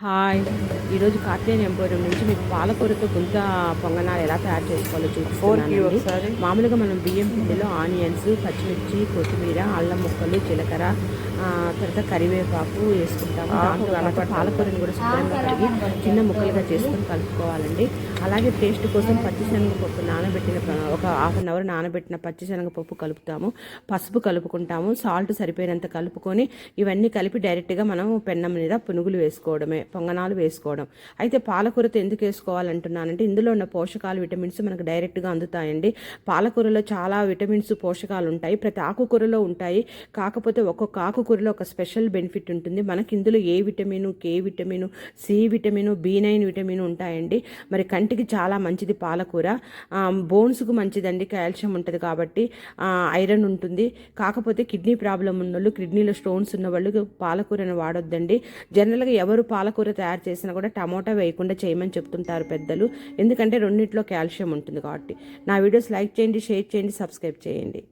Hi ఈరోజు కార్తీయన్ emporium నుంచి మీకు పాలకూరతో గుంత పొంగనాలు ఎలా తయారు చేసుకోవాలో చూపిస్తున్నానండి ఒకసారి. మామూలుగా మనం బియ్యం పిండిలో ఆనియన్స్ పచ్చిమిర్చి కొత్తిమీర అల్లం ముక్కలు జీలకర్ర తర్వాత కరివేపాకు వేసుకుంటాము. పాటు పాలకూరని కూడా శుభ్రంగా కడిగి చిన్న ముక్కలుగా చేసుకొని కలుపుకోవాలండి. అలాగే టేస్ట్ కోసం పచ్చిశనగపప్పు నానబెట్టిన ఒక హాఫ్ అన్ అవర్ నానబెట్టిన పచ్చిశనగపప్పు కలుపుతాము. పసుపు కలుపుకుంటాము. సాల్ట్ సరిపోయినంత కలుపుకొని ఇవన్నీ కలిపి డైరెక్ట్గా మనం పెన్నం మీద పునుగులు వేసుకోవడమే పొంగనాలు వేసుకోవడం. అయితే పాలకూరతో ఎందుకు వేసుకోవాలంటున్నానంటే ఇందులో ఉన్న పోషకాలు విటమిన్స్ మనకు డైరెక్ట్గా అందుతాయండి. పాలకూరలో చాలా విటమిన్స్ పోషకాలు ఉంటాయి. ప్రతి ఆకుకూరలో ఉంటాయి. కాకపోతే ఒక్కొక్క ఆకుకూరలో ఒక స్పెషల్ బెనిఫిట్ ఉంటుంది. మనకి ఇందులో A vitamin K vitamin C vitamin B nine vitamin ఉంటాయండి. మరి కంటికి చాలా మంచిది పాలకూర. బోన్స్కు మంచిదండి. కాల్షియం ఉంటుంది కాబట్టి ఐరన్ ఉంటుంది. కాకపోతే కిడ్నీ ప్రాబ్లం ఉన్నోళ్ళు కిడ్నీలో స్టోన్స్ ఉన్న వాళ్ళు పాలకూరను వాడొద్దండి. జనరల్గా ఎవరు పాలకూర తయారు చేసినా కూడా టమోటా వేయకుండా చేయమని చెప్తుంటారు పెద్దలు. ఎందుకంటే రెండింటిలో కాల్షియం ఉంటుంది కాబట్టి. నా వీడియోస్ లైక్ చేయండి షేర్ చేయండి సబ్స్క్రైబ్ చేయండి.